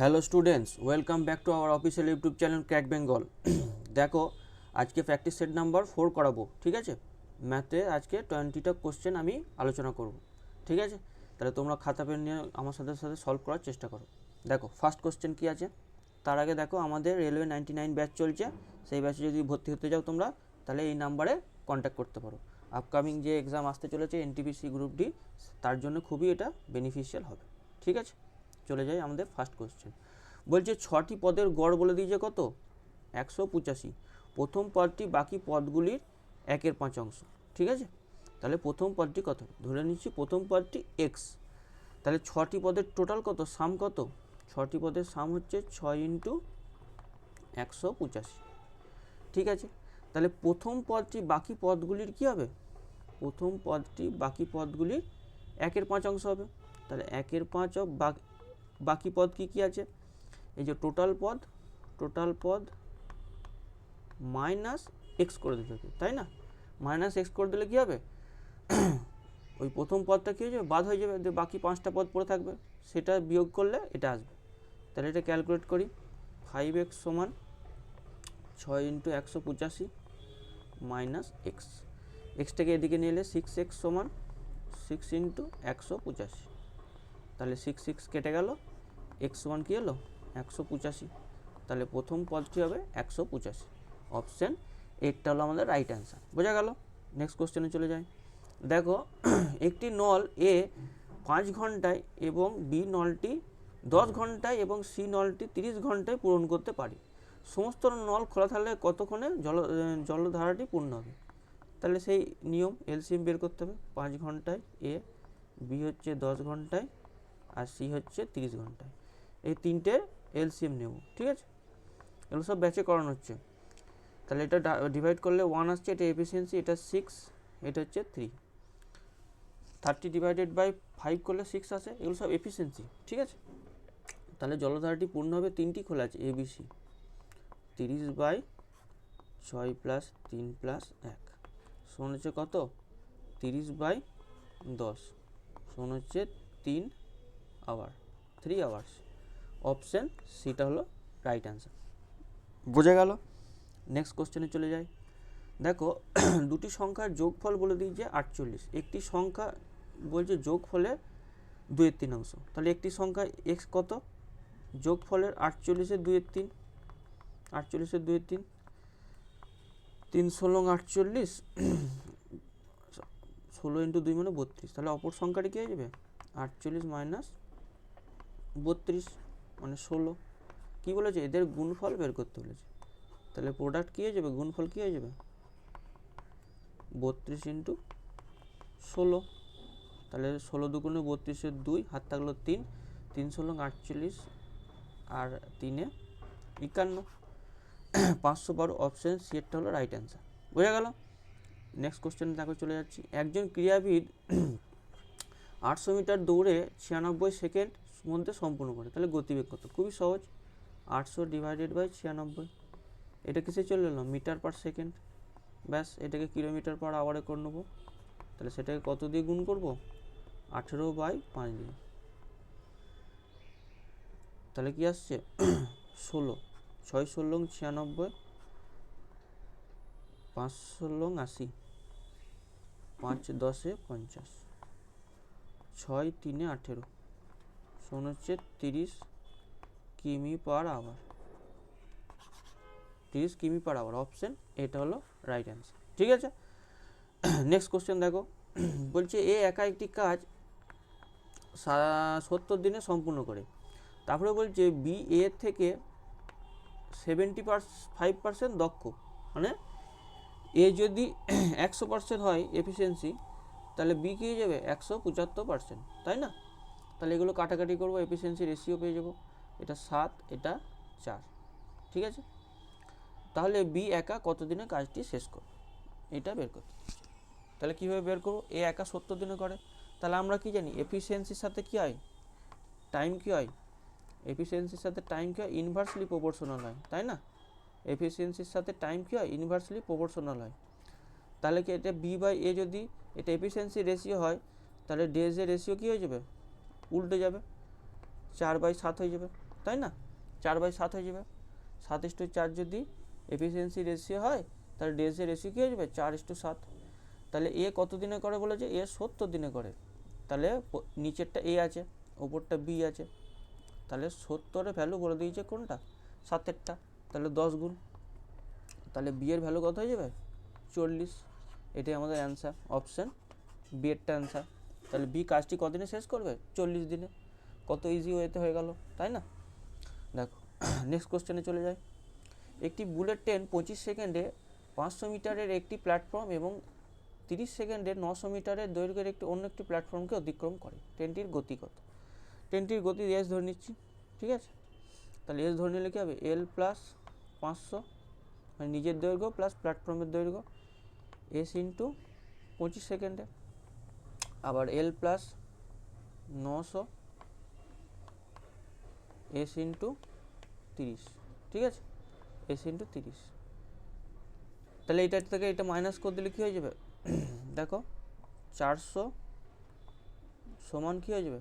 Hello students welcome back to our official YouTube channel crack Bengal দেখো, আজকে practice set number four করাবো, ঠিক আছে? ম্যাথে আজকে টোয়েন্টিটা কোশ্চেন আমি আলোচনা করব, ঠিক আছে? তাহলে তোমরা খাতা পেন নিয়ে আমার সাথে সাথে সলভ করার চেষ্টা করো। দেখো ফার্স্ট কোশ্চেন কী আছে? তার আগে দেখো, আমাদের রেলওয়ে নাইনটি নাইন ব্যাচ চলছে, সেই ব্যাচে যদি ভর্তি হতে যাও তোমরা, তাহলে এই নাম্বারে কন্ট্যাক্ট করতে পারো। আপকামিং যে এক্সাম আসতে চলেছে এনটিপিসি গ্রুপ ডি তার জন্য খুবই এটা বেনিফিশিয়াল হবে, ঠিক আছে? চলে যাই আমাদের ফার্স্ট কোশ্চেন বলছে ছটি পদের গড় বলে দিয়েছে কত? একশো পঁচাশি। প্রথম পদটি বাকি পদগুলির একের পাঁচ অংশ। ঠিক আছে? তাহলে প্রথম পদটি কত? ধরে নিচ্ছি প্রথম পদটি এক্স তাহলে ছটি পদের টোটাল কত? সাম কত? ছটি পদের সাম হচ্ছে ছয় ইন্টু একশো পঁচাশি। ঠিক আছে? তাহলে প্রথম পদটি বাকি পদগুলির কি হবে? প্রথম পদটি বাকি পদগুলির একের পাঁচ অংশ হবে। তাহলে একের পাঁচ বাকি পদ কি কি আছে? এই যে টোটাল পদ টোটাল পদ মাইনাস এক্স করে দিতে হবে, তাই না? মাইনাস এক্স করে দিলে কি হবে? ওই প্রথম পদটা কী হয়ে যাবে? বাদ হয়ে যাবে বাকি পাঁচটা পদ পড়ে থাকবে, সেটা বিয়োগ করলে এটা আসবে। তাহলে এটা ক্যালকুলেট করি। ফাইভ এক্স সমান ছয় ইন্টু একশো পঁচাশি মাইনাস এক্স এক্সটাকে এদিকে নিয়ে এলে সিক্স এক্স সমান সিক্স ইন্টু একশো পঁচাশি। তাহলে সিক্স সিক্স কেটে গেল এক্স ওয়ান কী হলো? একশো পঁচাশি। তাহলে প্রথম পদটি হবে? একশো পঁচাশি। অপশান এইটটা হলো আমাদের রাইট অ্যান্সার বোঝা গেল? নেক্সট কোশ্চেনে চলে যাই। দেখো, একটি নল এ পাঁচ ঘন্টায় এবং বি নলটি দশ ঘন্টায় এবং সি নলটি তিরিশ ঘন্টায় পূরণ করতে পারি। সমস্ত নল খোলা থাকলে কতক্ষণে জল জলধারাটি পূর্ণ হবে? তাহলে সেই নিয়ম এলসিএম বের করতে হবে। পাঁচ ঘন্টায় এ বি হচ্ছে দশ ঘন্টায় আর সি হচ্ছে তিরিশ ঘন্টায়। এই তিনটে এলসিএম নেব, ঠিক আছে? এগুলো সব ব্যাচে করানো হচ্ছে। তাহলে এটা ডিভাইড করলে ওয়ান আসছে, এটা এফিসিয়েন্সি এটা সিক্স এটা হচ্ছে three thirty divided by five করলে সিক্স আসে, এগুলো সব এফিসিয়েন্সি ঠিক আছে? তাহলে জলধারাটি পূর্ণ হবে তিনটি খোলা আছে এবিসি তিরিশ বাই ছয় প্লাস তিন প্লাস এক। সমান হচ্ছে কত? তিরিশ বাই দশ। সমান হচ্ছে তিন আওয়ার থ্রি আওয়ার্স অপশান সিটা হলো রাইট অ্যান্সার। বোঝা গেল? নেক্সট কোশ্চেনে চলে যাই। দেখো দুটি সংখ্যার যোগফল বলে দিয়েছে আটচল্লিশ। একটি সংখ্যা বলছে যোগ যোগফলে দুয়ের তিন অংশ। তাহলে একটি সংখ্যা এক্স কত? যোগ যোগফলের আটচল্লিশের দুয়ের তিন। আটচল্লিশের দুয়ের তিন। তিন ষোলো আটচল্লিশ। ষোলো ইন্টু দুই মানে বত্রিশ। তাহলে অপর সংখ্যাটি কী হয়ে যাবে? আটচল্লিশ মাইনাস বত্রিশ। মানে ষোলো। কী বলেছে? এদের গুণফল বের করতে বলেছে। তাহলে প্রোডাক্ট কী হয়ে যাবে? গুণফল কী হয়ে যাবে? বত্রিশ ইন্টু ষোলো। তাহলে ষোলো দুগুণে বত্রিশের দুই, হাত থাকল তিন। তিন ষোলো আটচল্লিশ আর তিনে একান্ন। পাঁচশো বারো অপশান সিএরটা হলো রাইট অ্যান্সার বোঝা গেল? নেক্সট কোশ্চেন দেখো চলে যাচ্ছি। একজন ক্রীড়াবিদ আটশো মিটার দৌড়ে ছিয়ানব্বই সেকেন্ড মধ্যে সম্পূর্ণ করে। তাহলে গতিবেগ কত? খুবই সহজ। আটশো ডিভাইডেড বাই ছিয়ানব্বই। এটা কিসে চলে এলো? Metre per second. ব্যাস, এটাকে কিলোমিটার পার আওয়ারে করে নেব। তাহলে সেটাকে কত দিয়ে গুণ করব? আঠেরো বাই পাঁচ দিয়ে। তাহলে কি আসছে? ষোলো। ছয় ষোলো ছিয়ানব্বই। পাঁচ ষোলো আশি। পাঁচ দশে পঞ্চাশ। ছয় তিনে আঠেরো। শোন হচ্ছে তিরিশ কিমি পার আওয়ার। তিরিশ কিমি পার আওয়ার। অপশন এটা হলো রাইট অ্যান্সার ঠিক আছে? নেক্সট কোশ্চেন দেখো। বলছে, এ একা একটি কাজ সত্তর দিনে সম্পূর্ণ করে। তারপরে বলছে, বি এ থেকে সেভেন্টি ফাইভ পার্সেন্ট দক্ষ। মানে এ যদি একশো পার্সেন্ট হয় এফিসিয়েন্সি তাহলে বি কী যাবে? একশো পঁচাত্তর পার্সেন্ট তাই না? তাহলে এগুলো কাটাকাটি করব এফিসিয়েন্সি রেশিও পেয়ে যাব। এটা সাত, এটা চার, ঠিক আছে? তাহলে বি একা কতদিনে কাজটি শেষ করবে? এটা বের করতে তাহলে কীভাবে বের করব? এ একা সত্তর দিনে করে। তাহলে আমরা কি জানি? এফিসিয়েন্সির সাথে কী হয়? টাইম কী হয়? এফিসিয়েন্সির সাথে টাইম কী হয়? ইনভার্সলি প্রপোর্শনাল হয়, তাই না? এফিসিয়েন্সির সাথে টাইম কী হয়? ইনভার্সলি প্রপোর্শনাল হয়। তাহলে কি এটা বি বাই এ যদি, এটা এফিসিয়েন্সি রেশিও হয়, তাহলে ডেজের রেশিও কী হয়ে যাবে? উল্টে যাবে। চার বাই সাত হয়ে যাবে, তাই না? চার বাই সাত হয়ে যাবে। সাত ইস্টু চার যদি এফিসিয়েন্সি রেশিও হয়, তাহলে ডিএসসি রেশিও কী হয়ে যাবে? চার ইস্টু সাত। তাহলে এ কত দিনে করে বলেছে? এ সত্তর দিনে করে। তাহলে নিচেরটা এ আছে, ওপরটা বি আছে। তাহলে সত্তরের ভ্যালু বলে দিয়েছে কোনটা? সাতেরটা। তাহলে দশ গুণ। তাহলে বি এর ভ্যালু কত হয়ে যাবে? চল্লিশ। এটাই আমাদের অ্যান্সার অপশান বি এরটা অ্যান্সার তাহলে বি কাজটি কদিনে শেষ করবে? চল্লিশ দিনে। কত ইজি ওয়েতে হয়ে গেল, তাই না? দেখো নেক্সট কোশ্চেনে চলে যায় একটি বুলেট ট্রেন পঁচিশ সেকেন্ডে পাঁচশো মিটারের একটি প্ল্যাটফর্ম এবং তিরিশ সেকেন্ডে নশো মিটারের দৈর্ঘ্যের একটি অন্য একটি প্ল্যাটফর্মকে অতিক্রম করে। ট্রেনটির গতি কত? ট্রেনটির গতি এস ধরে নিচ্ছি, ঠিক আছে? তাহলে এস ধরে নিলে কী হবে? এল প্লাস পাঁচশো মানে নিজের দৈর্ঘ্য প্লাস প্ল্যাটফর্মের দৈর্ঘ্য। এস ইন্টু পঁচিশ সেকেন্ডে। আবার এল প্লাস নশো এস ইন্টু তিরিশ, ঠিক আছে? এস ইন্টু তিরিশ। তাহলে এইটার থেকে এটা মাইনাস করে দিলে কী হয়ে যাবে? দেখো, চারশো সমান কী হয়ে যাবে?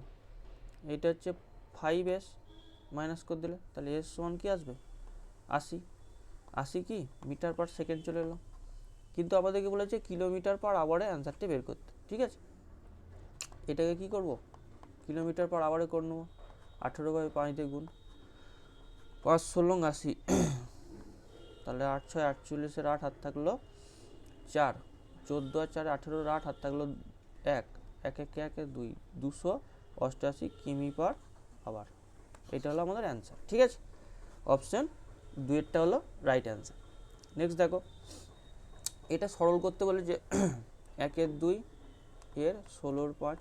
এটা হচ্ছে ফাইভ এস মাইনাস করে দিলে, তাহলে এস সমান কী আসবে? আশি। আশি কি? মিটার পার সেকেন্ড চলে এলো। কিন্তু আমাদেরকে বলেছে কিলোমিটার পার আওয়ারে অ্যান্সারটা বের করতে, ঠিক আছে? এটাকে কি করব? কিলোমিটার পর আওয়ারে করে নেব। আঠেরো বাই পাঁচ দিয়ে গুণ। পাঁচ ষোলো আশি। তাহলে আট ছয় আটচল্লিশের আট হাত থাকল চার। চোদ্দ আর চার আঠেরোর আট হাত থাকল এক। এক একে একে দুই। দুশো অষ্টআশি কিমি পার আবার। এটা হলো আমাদের অ্যান্সার ঠিক আছে? অপশান দুয়েরটা হলো রাইট অ্যান্সার নেক্সট দেখো। এটা সরল করতে বলে যে একের দুই, এর ষোলোর পাঁচ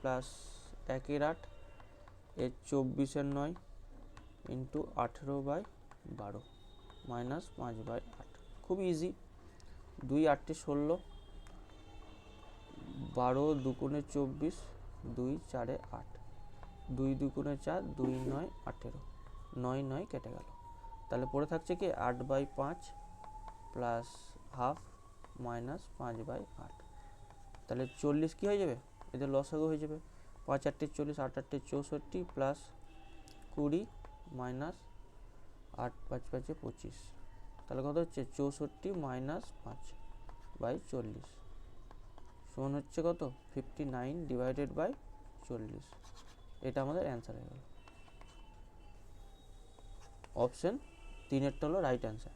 প্লাস একের আট এর চব্বিশের নয় ইন্টু আঠেরো বাই বারো, মাইনাস পাঁচ বাই আট। খুব ইজি দুই আটটি ষোলো, বারো দুগুণে চব্বিশ, দুই চারে আট। দুই দুগুণে চার, দুই নয় আঠেরো। নয় নয় কেটে গেল। তাহলে পড়ে থাকছে কি আট বাই পাঁচ প্লাস হাফ মাইনাস পাঁচ বাই আট। তাহলে চল্লিশ কী হয়ে যাবে? এদের লসাগু হয়ে যাবে। পাঁচ আটটি চল্লিশ, আট আটটি চৌষট্টি প্লাস কুড়ি মাইনাস আট পাঁচ পাঁচে পঁচিশ। তাহলে কত হচ্ছে? চৌষট্টি মাইনাস পাঁচ বাই চল্লিশ। সমান হচ্ছে কত? ফিফটি নাইন ডিভাইডেড বাই চল্লিশ। এটা আমাদের অ্যান্সার হয়ে গেল। অপশন তিনেরটা হলো রাইট অ্যান্সার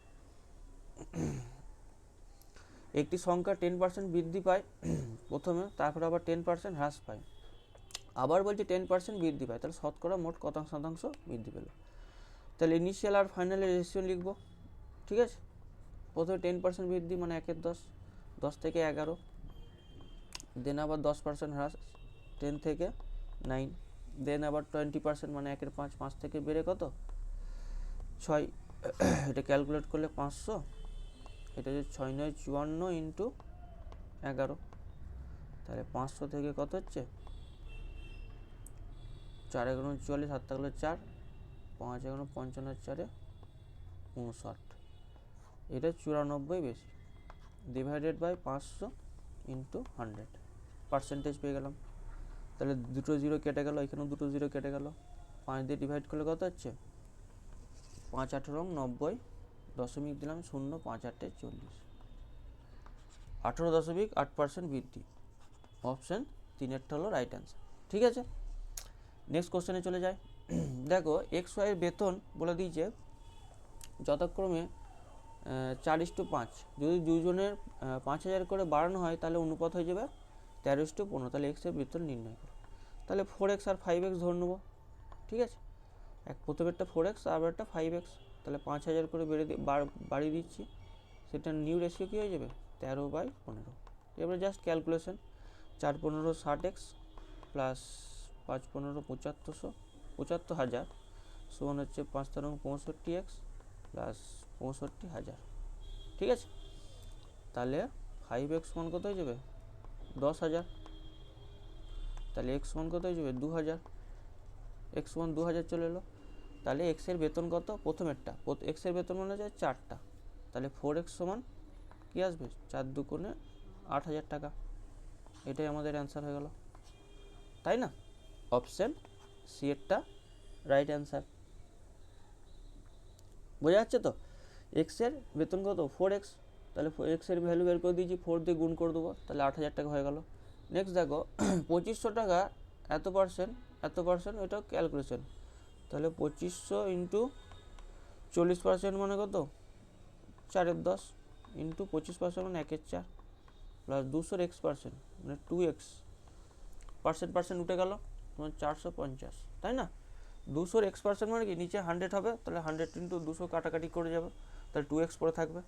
একটি সংখ্যা টেন পার্সেন্ট বৃদ্ধি পায়, প্রথমে, তারপর আবার টেন পার্সেন্ট হ্রাস পায়। আবার বলছে টেন পার্সেন্ট বৃদ্ধি পায়, তাহলে শতকরা মোট কত শতাংশ বৃদ্ধি পেল? তাহলে ইনিশিয়াল আর ফাইনালের রেশিও লিখব, ঠিক আছে? প্রথমে টেন পার্সেন্ট বৃদ্ধি মানে একের দশ দশ থেকে এগারো দেন আবার দশ পার্সেন্ট হ্রাস টেন থেকে নাইন দেন আবার টোয়েন্টি পার্সেন্ট মানে একের পাঁচ পাঁচ থেকে বেড়ে কত? ছয়, এটা ক্যালকুলেট করলে পাঁচশো এটা যে ছয় নয় চুয়ান্ন ইন্টু এগারো। তাহলে পাঁচশো থেকে কত হচ্ছে? চার এগারো চুয়াল্লিশ, সাত থাকল চার, পাঁচ এগারো পঞ্চান্ন চারে উনষাট। এটা চুরানব্বই বেশি। ডিভাইডেড বাই পাঁচশো ইন্টু হান্ড্রেড। পার্সেন্টেজ পেয়ে গেলাম। তাহলে দুটো জিরো কেটে গেল, এখানেও দুটো জিরো কেটে গেল। পাঁচ দিয়ে ডিভাইড করলে কত হচ্ছে? পাঁচ আঠেরো নব্বই দশমিক দিলাম শূন্য পাঁচ আটে চল্লিশ। আঠেরো দশমিক আট পার্সেন্ট বৃদ্ধি। অপশান তিনেরটা হলো রাইট অ্যান্সার ঠিক আছে? নেক্সট কোশ্চেনে চলে যায় দেখো এক্স ওয়াইয়ের বেতন বলে দিয়েছে, যথাক্রমে চার ইস্টু পাঁচ। যদি দুজনের পাঁচ হাজার করে বাড়ানো হয়, তাহলে অনুপাত হয়ে যাবে তেরো ইস্টু পনেরো। তাহলে এক্সের বেতন নির্ণয় করো। তাহলে ফোর এক্স আর ফাইভ এক্স ধরে নেব। ঠিক আছে? এক প্রথমেরটা ফোর এক্স আর একটা ফাইভ এক্স তাহলে পাঁচ হাজার করে বেড়ে বাড়িয়ে দিচ্ছি। সেটা নিউ রেশিও কী হয়ে যাবে? তেরো বাই পনেরো। এবারে জাস্ট ক্যালকুলেশন চার পনেরো ষাট এক্স প্লাস পাঁচ পনেরো পঁচাত্তরশো পঁচাত্তর হাজার। সমান হচ্ছে পাঁচ তেরো পঁয়ষট্টি এক্স প্লাস পঁয়ষট্টি হাজার। ঠিক আছে? তাহলে ফাইভ এক্স মান কত হয়ে যাবে? দশ হাজার। তাহলে এক্স মান কত হয়ে যাবে? দু হাজার। এক্স ওয়ান দু হাজার চলে এলো। তাহলে এক্সের বেতন কত? প্রথমেরটা। এক্সের বেতন মানে যায় চারটা। তাহলে ফোর এক্স সমান কী আসবে? চার দুগুণে আট হাজার টাকা। এটাই আমাদের অ্যান্সার হয়ে গেল। তাই না? অপশান সি এরটা রাইট অ্যান্সার বোঝা যাচ্ছে তো? এক্সের বেতন কত? ফোর এক্স তাহলে এক্সের ভ্যালু বের করে দিয়েছি ফোর দিয়ে গুণ করে দেবো। তাহলে আট হাজার টাকা হয়ে গেল। নেক্সট দেখো, পঁচিশশো টাকা এত পার্সেন্ট এত পার্সেন্ট এটা ক্যালকুলেশন তাহলে পঁচিশশো ইন্টু চল্লিশ পার্সেন্ট মানে কত? চারের দশ ইন্টু পঁচিশ পার্সেন্ট মানে একের চার প্লাস দুশোর এক্স পার্সেন্ট মানে টু এক্স পার্সেন্ট পার্সেন্ট উঠে গেল, তোমার চারশো পঞ্চাশ, তাই না? দুশোর এক্স পার্সেন্ট মানে কি? নিচে হান্ড্রেড হবে, তাহলে হান্ড্রেড ইন্টু দুশো কাটাকাটি করে যাবে, তাহলে টু এক্স পরে থাকবে।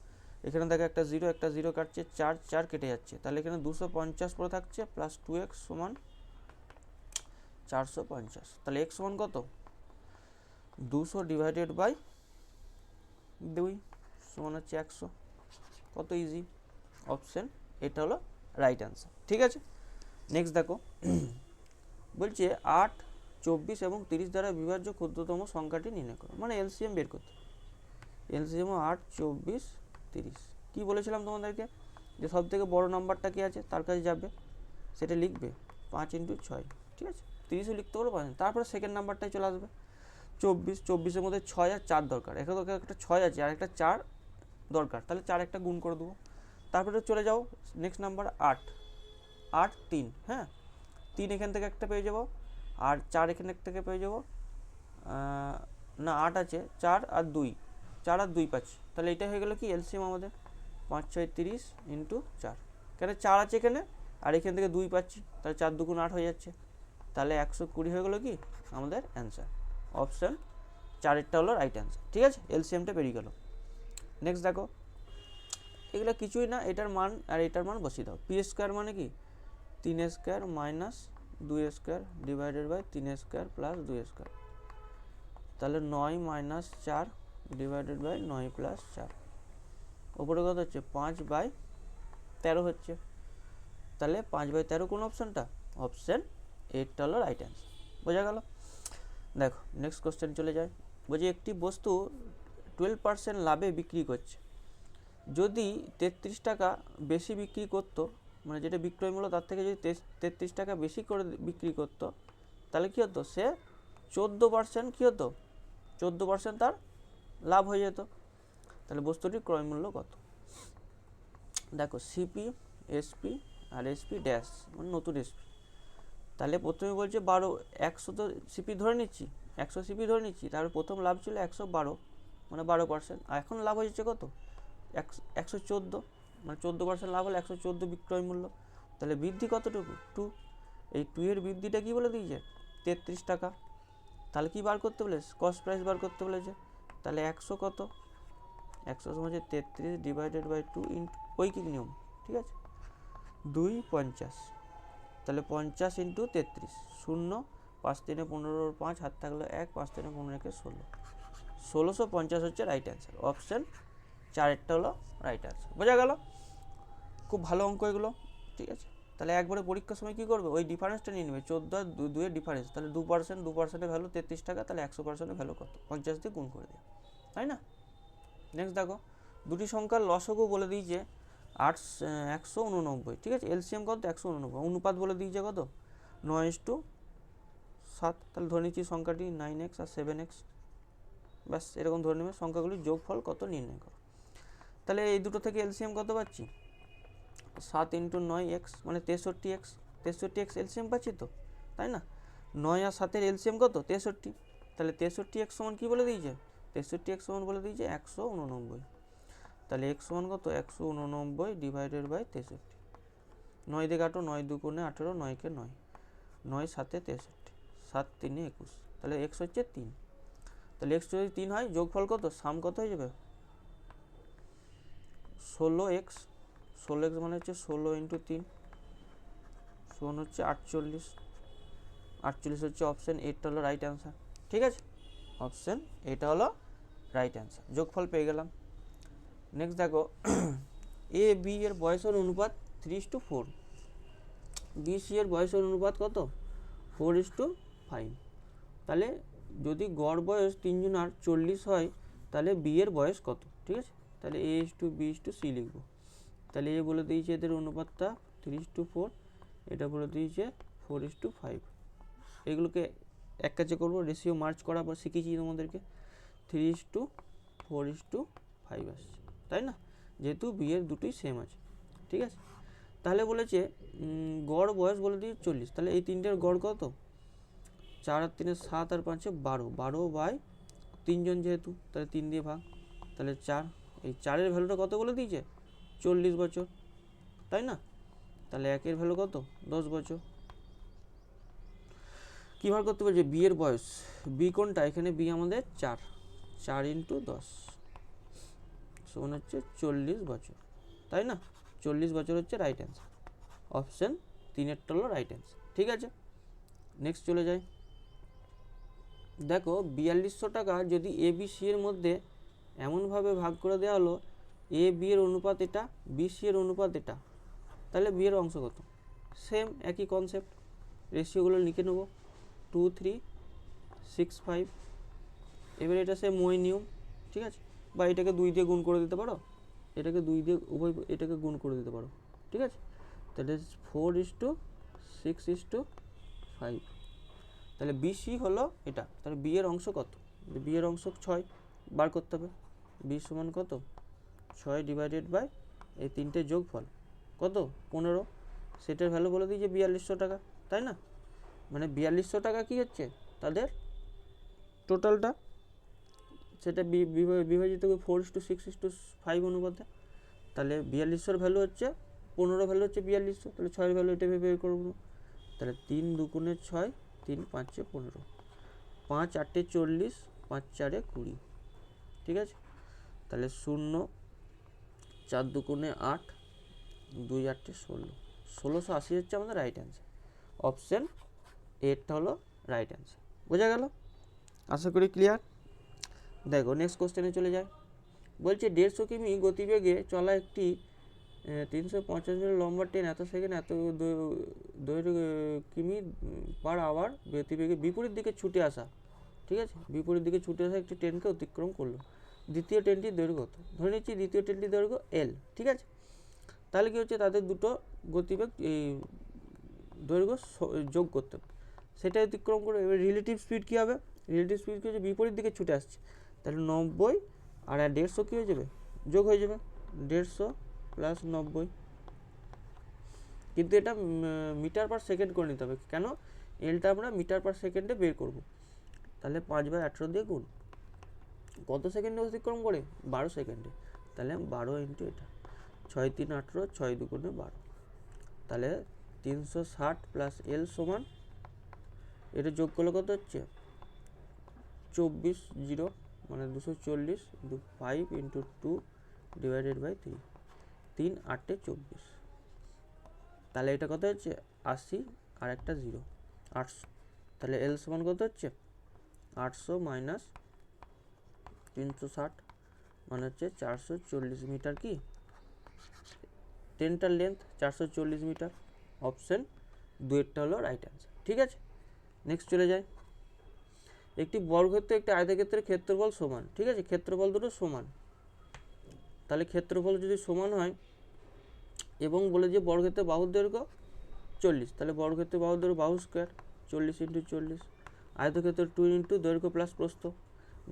এখানে দেখো একটা জিরো একটা জিরো কাটছে, চার চার কেটে যাচ্ছে, তাহলে এখানে দুশো পঞ্চাশ পরে থাকছে প্লাস টু এক্স সমান চারশো পঞ্চাশ, তাহলে এক্স সমান কত? দুশো ডিভাইডেড বাই দুই সমান হচ্ছে একশো। কত ইজি অপশন এটা হলো রাইট অ্যান্সার ঠিক আছে? নেক্সট দেখো। বলছে আট, চব্বিশ এবং তিরিশ দ্বারা বিভাজ্য ক্ষুদ্রতম সংখ্যাটি নির্ণয় করো। মানে এলসিএম বের করতে এলসিএম আট, চব্বিশ, তিরিশ। কী বলেছিলাম তোমাদেরকে? যে সব থেকে বড়ো নাম্বারটা কী আছে? তার কাছে যাবে। সেটা লিখবে পাঁচ ইন্টু ছয়। ঠিক আছে? তিরিশও লিখতে পারো, পাঁচ তারপরে সেকেন্ড নাম্বারটাই চলে আসবে। চব্বিশ, চব্বিশের মধ্যে ছয় আর চার দরকার। এখানে তোকে একটা ছয় আছে, আর একটা চার দরকার। তাহলে চার একটা গুণ করে দেবো। তারপরে চলে যাও নেক্সট নাম্বার আট। আট, তিন হ্যাঁ? তিন এখান থেকে একটা পেয়ে যাব, আর চার এখান থেকে পেয়ে যাব না, আট আছে, চার আর দুই। চার আর দুই পাচ্ছি। তাহলে এটা হয়ে গেল কি? এলসিএম আমাদের। পাঁচ, ছয়, তিরিশ ইন্টু চার। কেন চার আছে এখানে? আর এখান থেকে দুই পাচ্ছি। তাহলে চার দুগুণ আট হয়ে যাচ্ছে। তাহলে একশো কুড়ি হয়ে গেলো কি? আমাদের অ্যান্সার অপশান, চারেরটা হলো রাইট অ্যান্সার ঠিক আছে? এলসিএমটা বেরিয়ে গেল। নেক্সট দেখো, এগুলো কিছুই না, এটার মান আর এটার মান বসিয়ে দাও। পি স্কোয়ার মানে কি? তিন স্কোয়ার মাইনাস দুই স্কোয়ার ডিভাইডেড বাই তিন স্কোয়ার প্লাস দুই স্কোয়ার তাহলে নয় মাইনাস চার ডিভাইডেড বাই নয় প্লাস চার। ওপরে কত হচ্ছে? পাঁচ বাই তেরো হচ্ছে। তাহলে পাঁচ বাই তেরো কোন অপশানটা অপশান এইটটা হলো রাইট অ্যান্সার বোঝা গেল? দেখো নেক্সট কোশ্চেন চলে যায়। বলছি, একটি বস্তু টুয়েলভ পার্সেন্ট লাভে বিক্রি করছে। যদি তেত্রিশ টাকা বেশি বিক্রি করতো মানে যেটা বিক্রয় মূল্য তার থেকে যদি তেত্রিশ টাকা বেশি করে বিক্রি করতো, তাহলে কী হতো? সে চোদ্দ পার্সেন্ট কী হতো? চোদ্দ পার্সেন্ট তার লাভ হয়ে যেত। তাহলে বস্তুটির ক্রয় মূল্য কত? দেখো সিপি এসপি আর এসপি ড্যাশ মানে নতুন এসপি তাহলে প্রথমে বলছে বারো, একশো তো সিপি ধরে নিচ্ছি, একশো সিপি ধরে নিচ্ছি, তারপর প্রথম লাভ ছিল একশো বারো মানে বারো পার্সেন্ট আর এখন লাভ হয়েছে কত? একশো চোদ্দ মানে চোদ্দ পার্সেন্ট লাভ হলে একশো চোদ্দ বিক্রয় মূল্য, তাহলে বৃদ্ধি কতটুকু? টু, এই টু এর বৃদ্ধিটা কী বলে দিয়েছে? তেত্রিশ টাকা, তাহলে কি বার করতে বলেছে? কস্ট প্রাইস বার করতে বলেছে, তাহলে একশো কত? একশো সমান হচ্ছে তেত্রিশ ডিভাইডেড বাই টু ইন্টু ঐকিক নিয়ম? ঠিক আছে? দুই পঞ্চাশ। তাহলে পঞ্চাশ ইন্টু তেত্রিশ, শূন্য, পাঁচ তিনে পনেরোর পাঁচ, হাত থাকল এক, পাঁচ তিনে পনেরো একে ষোলো। ষোলোশো পঞ্চাশ হচ্ছে রাইট অ্যান্সার অপশান চারেরটা হলো রাইট অ্যান্সার বোঝা গেল? খুব ভালো অঙ্ক এগুলো, ঠিক আছে? তাহলে একবারে পরীক্ষার সময় কী করবে? ওই ডিফারেন্সটা নিয়ে নেবে। চোদ্দ আর দুয়ের ডিফারেন্স তাহলে দু পার্সেন্ট দু পার্সেন্টের ভ্যালু তেত্রিশ টাকা, তাহলে একশো পার্সেন্টের ভ্যালু কত? পঞ্চাশ দিয়ে গুণ করে দেয় তাই না? নেক্সট দেখো, দুটি সংখ্যার লসগও বলে দিয়েছে আট একশো উননব্বই, ঠিক আছে? এলসিএম কত? একশো উননব্বই। অনুপাত বলে দিয়েছে কত? নয় ইস টু সাত। তাহলে ধরে নিচ্ছি সংখ্যাটি নাইন এক্স আর সেভেন এক্স। ব্যাস, এরকম ধরে নেবে। সংখ্যাগুলির যোগফল কত নির্ণয় করো। তাহলে এই দুটো থেকে এলসিএম কত পাচ্ছি? সাত ইন্টু নয় এক্স মানে তেষট্টি এক্স। তেষট্টি এক্স এলসিএম পাচ্ছি তো? তাই না? নয় আর সাতের এলসিএম কত? তেষট্টি। তাহলে তেষট্টি এক্স সমান কী বলে দিয়েছে? তেষট্টি এক্স সমান বলে দিয়েছে একশো উননব্বই। তাহলে এক্স সমান কত? একশো উননব্বই ডিভাইডেড বাই তেষট্টি। নয় দিয়ে কাটো, নয় দু কোণে আঠেরো, নয়কে নয়। নয় সাতে তেষট্টি, সাত তিনে একুশ। তাহলে এক্স হচ্ছে তিন। তাহলে এক্স যদি তিন হয়, যোগফল কত? সাম কত হয়ে যাবে? ষোলো এক্স ষোলো এক্স মানে হচ্ছে ষোলো ইন্টু তিন। সমান হচ্ছে আটচল্লিশ। আটচল্লিশ হচ্ছে অপশান এইটটা হলো রাইট অ্যান্সার ঠিক আছে? অপশান এটা হলো রাইট অ্যান্সার যোগফল পেয়ে গেলাম। নেক্সট দেখো এ বি এর বয়সের অনুপাত three is to four B C এর বয়সের অনুপাত কত? ফোর ইস টু ফাইভ তাহলে যদি গড় বয়স তিনজনার চল্লিশ হয়, তাহলে বি এর বয়স কত? ঠিক আছে? তাহলে A is to B is to C লিখব। তাহলে এ বলে দিয়েছে এদের অনুপাতটা থ্রি ইস টু ফোর এটা বলে দিয়েছে ফোর ইস টু ফাইভ এগুলোকে এক কাছে করব রেশিও মার্চ করার পর শিখেছি তোমাদেরকে। Three is to four is to five আসছে। তাই না? যেহেতু বিয়ের দুটোই সেম আছে, ঠিক আছে? তাহলে বলেছে গড় বয়স বলে দিয়ে চল্লিশ, তাহলে এই তিনটের গড় কত? চার আর তিনে সাত আর পাঁচে বারো বারো বাই তিনজন যেহেতু, তাহলে তিন দিয়ে ভাগ, তাহলে চার, এই চারের ভ্যালুটা কত বলে দিয়েছে? চল্লিশ বছর, তাই না? তাহলে একের ভ্যালু কত? দশ বছর। কী বার করতে পারছে বিয়ের বয়স, বি কোনটা? এখানে বি আমাদের চার চার ইন্টু দশ। সমান হচ্ছে চল্লিশ বছর, তাই না? চল্লিশ বছর হচ্ছে রাইট অ্যান্সার অপশান তিনেরটা হলো রাইট অ্যান্সার ঠিক আছে? নেক্সট চলে যাই। দেখো, বিয়াল্লিশশো টাকা যদি এ বি সি এর মধ্যে এমনভাবে ভাগ করে দেওয়া হলো এ বি এর অনুপাত এটা বি সি এর অনুপাত এটা, তাহলে বি এর অংশ কত? সেম একই কনসেপ্ট রেশিওগুলো লিখে নেব। টু থ্রি সিক্স ফাইভ এবার এটা সে মই নিয়ম, ঠিক আছে? বা এটাকে দুই দিয়ে গুণ করে দিতে পারো? এটাকে দুই দিয়ে উভয় এটাকে গুণ করে দিতে পারো। ঠিক আছে? তাহলে four is to six is to five তাহলে বিসি হলো এটা। তাহলে বি এর অংশ কত? বি এর অংশ ছয়। বার করতে হবে। বি সমান কত? ছয় ডিভাইডেড বাই এই তিনটে যোগফল। কত? পনেরো। সেটার ভ্যালু বলে দিয়েছে বিয়াল্লিশশো টাকা। তাই না? মানে বিয়াল্লিশশো টাকা কি হচ্ছে? তাদের টোটালটা সেটা বিভা- বিভাজিত four to six to five অনুপাতে। তাহলে বিয়াল্লিশশোর ভ্যালু হচ্ছে, পনেরো ভ্যালু হচ্ছে বিয়াল্লিশশো, তাহলে ছয়ের ভ্যালু এটা ভেবে করব। তাহলে তিন দুগুণে ছয়, তিন পাঁচে পনেরো। পাঁচ আটে চল্লিশ, পাঁচ চারে কুড়ি। ঠিক আছে? তাহলে শূন্য, চার দুগুণে আট, দুই আটে ষোলো। ষোলোশো আশি হচ্ছে আমাদের রাইট অ্যান্সার অপশান এরটা হলো রাইট অ্যান্সার বোঝা গেল? আশা করি ক্লিয়ার দেখো নেক্সট কোশ্চেনে চলে যায় বলছে, দেড়শো কিমি গতিবেগে চলা একটি তিনশো পঞ্চাশ লম্বা ট্রেন এত সেকেন্ড এত দৈর্ঘ্য কিমি পার আওয়ার গতিবেগে বিপরীত দিকে ছুটে আসা। ঠিক আছে? বিপরীত দিকে ছুটে আসা একটি ট্রেনকে অতিক্রম করল। দ্বিতীয় ট্রেনটির দৈর্ঘ্য ধরে নিচ্ছি, দ্বিতীয় ট্রেনটির দৈর্ঘ্য এল ঠিক আছে? তাহলে কি হচ্ছে? তাদের দুটো গতিবেগ এই দৈর্ঘ্য যোগ করতে হবে। সেটা অতিক্রম করে, এবার রিলেটিভ স্পিড কী হবে? রিলেটিভ স্পিড কী হচ্ছে? বিপরীত দিকে ছুটে আসছে। তাহলে নব্বই আর দেড়শো কী হয়ে যাবে? যোগ হয়ে যাবে দেড়শো প্লাস নব্বই। কিন্তু এটা মিটার পার সেকেন্ড করে নিতে হবে। কেন? এলটা আমরা মিটার পার সেকেন্ডে বের করব। তাহলে পাঁচ বাই আঠেরো দিয়ে গুণ। কত সেকেন্ডে অতিক্রম করে? বারো সেকেন্ডে। তাহলে বারো ইন্টু এটা। ছয় তিন আঠেরো, ছয় দুগুণে বারো। তাহলে তিনশো ষাট প্লাস এল সমান, এটা যোগ করলে কত হচ্ছে? চব্বিশ জিরো। মানে দুশো চল্লিশ দু five into two divided by three তিন আটে চব্বিশ। তাহলে এটা কত হচ্ছে? আশি, আর একটা জিরো আটশো। তাহলে এল সমান কত হচ্ছে? আটশো মাইনাস তিনশো ষাট মানে হচ্ছে চারশো চল্লিশ মিটার কি? ট্রেনটার লেন্থ চারশো চল্লিশ মিটার। অপশন দুয়েরটা হলো রাইট অ্যান্সার ঠিক আছে? নেক্সট চলে যায় একটি বর্গক্ষেত্র, একটি আয়তক্ষেত্রের ক্ষেত্রফল সমান, ঠিক আছে? ক্ষেত্রফল দুটো সমান। তাহলে ক্ষেত্রফল যদি সমান হয় এবং বলে যে বর্গক্ষেত্রের বাহুর দৈর্ঘ্য চল্লিশ, তাহলে বর্গক্ষেত্রের বাহুর দৈর্ঘ্য বাহু স্কোয়ার চল্লিশ ইন্টু চল্লিশ আয়তক্ষেত্রের টু ইন্টু দৈর্ঘ্য প্লাস প্রস্থ।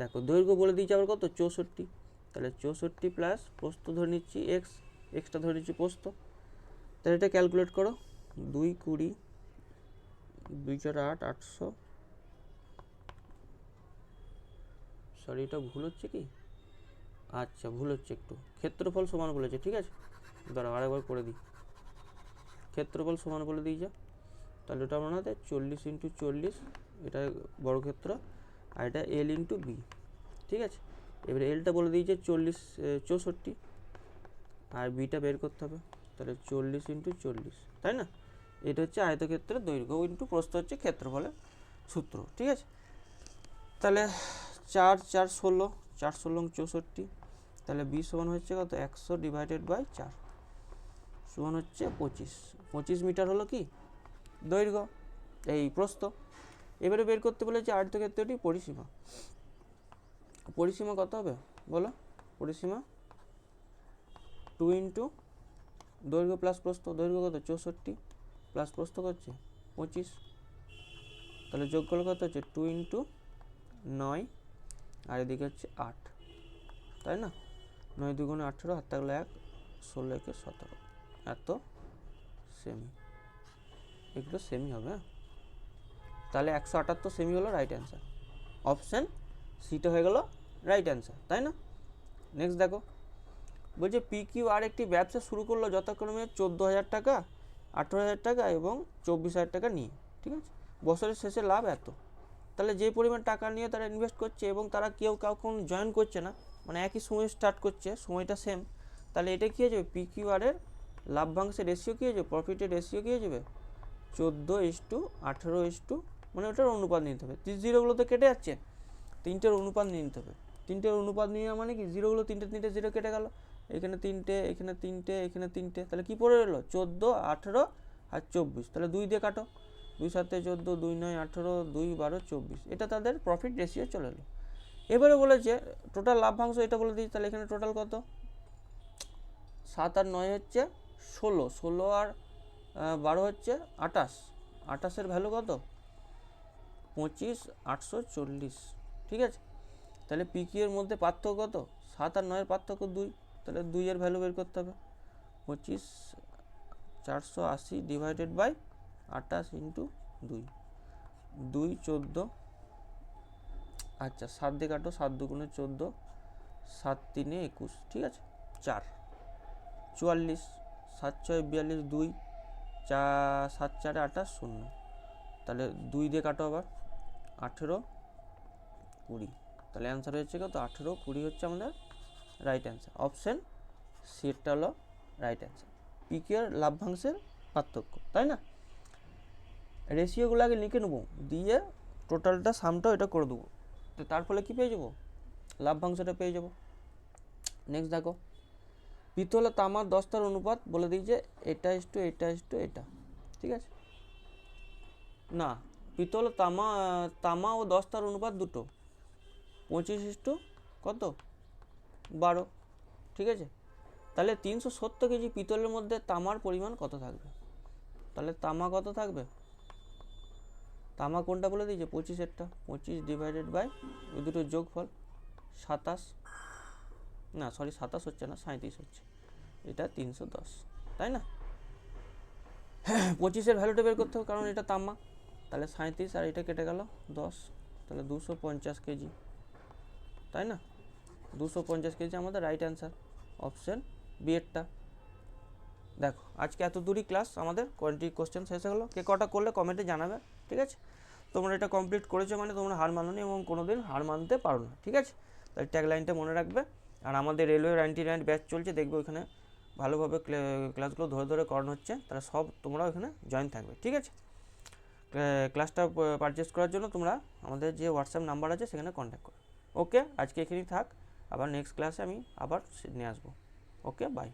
দেখো, দৈর্ঘ্য বলে দিয়েছে আবার কত? চৌষট্টি। তাহলে চৌষট্টি প্লাস প্রস্থ ধরে নিচ্ছি এক্স এক্সটা ধরে নিচ্ছি প্রস্থ। তাহলে এটা ক্যালকুলেট করো। দুই কুড়ি, দুই চার আট, আটশো সরি এটা ভুল হচ্ছে কি? আচ্ছা ভুল হচ্ছে একটু। ক্ষেত্রফল সমান বলেছে ঠিক আছে? দাঁড়াও, আরেকবার করে দিই। ক্ষেত্রফল সমান বলে দিই যা। তাহলে ওটা হাতে চল্লিশ ইন্টু চল্লিশ, এটা বর্গক্ষেত্র আর এটা এল ইন্টু বি ঠিক আছে? এবারে এলটা বলে দিয়েছে চল্লিশ চৌষট্টি, আর বিটা বের করতে হবে। তাহলে চল্লিশ ইন্টু চল্লিশ, তাই না? এটা হচ্ছে আয়তক্ষেত্রের দৈর্ঘ্য ইন্টু প্রস্থ হচ্ছে ক্ষেত্রফলের সূত্র, ঠিক আছে? তাহলে চার চার ষোলো চার ষোলো চৌষট্টি, তাহলে বি সমান হচ্ছে কত? একশো ডিভাইডেড বাই চার। সমান হচ্ছে পঁচিশ। পঁচিশ মিটার হলো কি? দৈর্ঘ্য। এই প্রস্থ। এবারে বের করতে বলেছে আয়তক্ষেত্রটি পরিসীমা। পরিসীমা কত হবে? বলো। পরিসীমা টু ইন্টু দৈর্ঘ্য প্লাস প্রস্থ। দৈর্ঘ্য কত? চৌষট্টি। প্লাস প্রস্থ করছে পঁচিশ। তাহলে যোগ করলে কত হচ্ছে? টু ইন্টু নয়। আর এদিকে হচ্ছে আট। তাই না? নয় দুগুণে আঠেরো হাত থাকলে এক, ষোলো একে সতেরো। এত সেমি এগুলো সেমি হবে হ্যাঁ? তাহলে একশো আটাত্তর সেমি হলো রাইট অ্যান্সার অপশান সিটা হয়ে গেল রাইট অ্যান্সার তাই না? নেক্সট দেখো। বলছে পি কিউ আর একটি ব্যবসা শুরু করল যথাক্রমে চোদ্দ হাজার টাকা, আঠেরো হাজার টাকা এবং চব্বিশ হাজার টাকা নিয়ে, ঠিক আছে? বছরের শেষে লাভ এত। তাহলে যে পরিমাণ টাকা নিয়ে তারা ইনভেস্ট করছে এবং তারা কেউ কাউকে জয়েন করছে না মানে একই সময় স্টার্ট করছে, সময়টা সেম তাহলে এটা কী হয়ে যাবে? পি কিউ আরের লাভ্যাংশের রেশিও কী হয়ে যাবে? প্রফিটের রেশিও কী হয়ে যাবে? চোদ্দ ইস টু আঠেরো ইস টু মানে ওটার অনুপাত নিতে হবে। জিরোগুলো তো কেটে যাচ্ছে, তিনটের অনুপাত নিয়ে নিতে হবে। তিনটের অনুপাত নিয়ে মানে কি? জিরোগুলো তিনটে তিনটে জিরো কেটে গেল। এখানে তিনটে এখানে তিনটে এখানে তিনটে, তাহলে কি পড়ে রইল? চোদ্দ, আঠেরো আর চব্বিশ, তাহলে দুই দিয়ে কাটো। দুই সাতে চোদ্দ, দুই নয়, আঠেরো, দুই বারো, চব্বিশ। এটা তাদের প্রফিট রেশিও চলে এলো। এবারে বলেছে টোটাল লাভ্যাংশ এটা বলে দিই তাহলে এখানে টোটাল কত? সাত আর নয় হচ্ছে ষোলো ষোলো আর বারো হচ্ছে আটাশ আটাশের ভ্যালু কত? পঁচিশ, আটশো চল্লিশ। ঠিক আছে? তাহলে পিকি এর মধ্যে পার্থক্য কত? সাত আর নয়ের পার্থক্য দুই। তাহলে দুইয়ের ভ্যালু বের করতে হবে। পঁচিশ, চারশো আশি ডিভাইডেড বাই আটাশ ইন্টু দুই। দুই চোদ্দ। আচ্ছা সাত দিয়ে কাটো, সাত দুগুণে চোদ্দ, সাত তিনে একুশ, ঠিক আছে? চার। চুয়াল্লিশ, সাত ছয় বিয়াল্লিশ, দুই, চা, সাত চারে আঠাশ, শূন্য। তাহলে দুই দিয়ে কাটো আবার, আঠেরো কুড়ি। তাহলে অ্যান্সার হচ্ছে কত? আঠেরো কুড়ি হচ্ছে আমাদের রাইট অ্যান্সার অপশান সিটটা হলো রাইট অ্যান্সার পিকের লাভ্যাংশের পার্থক্য, তাই না? রেশিওগুলো আগে লিখে নেব, দিয়ে টোটালটা সামটাও এটা করে দেবো। তো তার ফলে কী পেয়ে যাব? লাভ্যাংশটা পেয়ে যাব। নেক্সট দেখো। পিতল তামার দশটার অনুপাত, বলে দিয়েছে এটা ইস টু এটা ইস টু এটা। ঠিক আছে? না পিতল তামা তামা ও দশটার অনুপাত দুটো। পঁচিশ ইস টু কত? বারো। ঠিক আছে? তাহলে তিনশো সত্তর কেজি পিতলের মধ্যে তামার পরিমাণ কত থাকবে? তাহলে তামা কত থাকবে? তামা কোনটা বলে দিয়েছে পঁচিশেরটা পঁচিশ ডিভাইডেড বাই ওই দুটো যোগফল সাতাশ। না সরি সাতাশ হচ্ছে না সাঁত্রিশ হচ্ছে। এটা তিনশো দশ। তাই না? হ্যাঁ পঁচিশের ভ্যালুটা বের করতে হবে, কারণ এটা তামা। তাহলে সাঁত্রিশ আর এটা কেটে গেল দশ। তাহলে দুশো পঞ্চাশ কেজি। তাই না? দুশো পঞ্চাশ কেজি আমাদের রাইট অ্যান্সার অপশান বিএডটা দেখো, আজকে এত দূরই ক্লাস আমাদের কোয়ান্টিটি কোশ্চেন শেষ হলো কে কটা করলে কমেন্টে জানাবে। ঠিক আছে? তোমরা এটা কমপ্লিট করেছ মানে তোমরা হার মানোনি এবং কোনো দিন হার মানতে পারো না, ঠিক আছে? তাই ট্যাগ লাইনটা মনে রাখবে। আর আমাদের রেলওয়ে নাইনটি নাইন ব্যাচ চলছে, দেখবে ওইখানে ভালোভাবে ক্লে- ক্লাসগুলো ধরে ধরে করানো হচ্ছে। তাহলে সব তোমরা ওখানে জয়েন থাকবে, ঠিক আছে? ক্লাসটা পারচেস করার জন্য তোমরা আমাদের যে হোয়াটসঅ্যাপ নাম্বার আছে সেখানে কন্ট্যাক্ট করো। ওকে আজকে এখানেই থাক। আবার নেক্সট ক্লাসে আমি আবার নিয়ে আসব। Okay bye